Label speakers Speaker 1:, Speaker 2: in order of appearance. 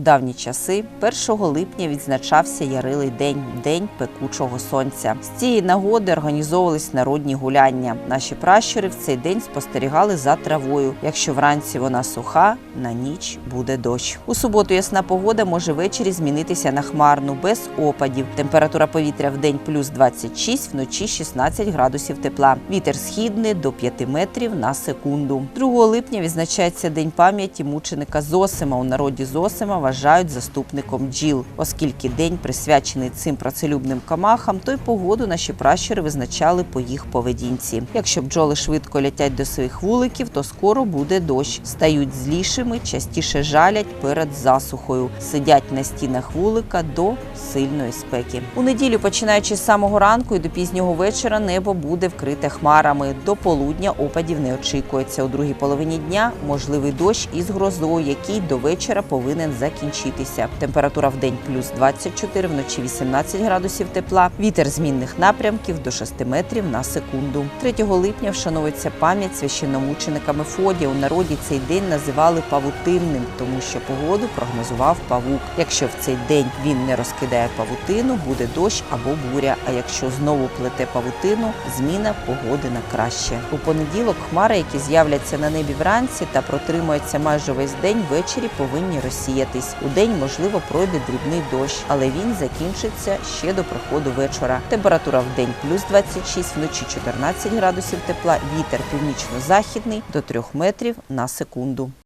Speaker 1: давні часи, 1 липня відзначався Ярилий день, день пекучого сонця. З цієї нагоди організовувались народні гуляння. Наші пращури в цей день спостерігали за травою. Якщо вранці вона суха, на ніч буде дощ. У суботу ясна погода може ввечері змінитися на хмарну без опадів. Температура повітря в день плюс 26, вночі 16 градусів тепла. Вітер східний до 5 метрів на секунду. 2 липня відзначається день пам'яті мученика Зосима. У народі Зосима вважають заступником бджіл, оскільки день присвячений цим працелюбним камахам, то й погоду наші пращури визначали по їх поведінці. Якщо бджоли швидко летять до своїх вуликів, то скоро буде дощ. Стають злішими, частіше жалять перед засухою, сидять на стінах вулика до сильної спеки. У неділю, починаючи з самого ранку і до пізнього вечора, небо буде вкрите хмарами. До полудня опадів не очікується. У другій половині дня можливий дощ із грозою, який до вечора повинен закінчитися. Температура в день плюс 24, вночі 18 градусів тепла. Вітер змінних напрямків до 6 метрів на секунду. 3 липня вшановується пам'ять священномученика Мефодія. У народі цей день називали павутинним, тому що погоду прогнозував павук. Якщо в цей день він не розкидає павутину, буде дощ або буря. А якщо знову плете павутину, зміна погоди на краще. У понеділок хмари, які з'являться на небі вранці та протримуються майже весь день, ввечері повинні розсіятись. У день можливо пройде дрібний дощ, але він закінчиться ще до приходу вечора. Температура в день плюс 26, вночі 14 градусів тепла, вітер північно-західний до 3 метрів на секунду.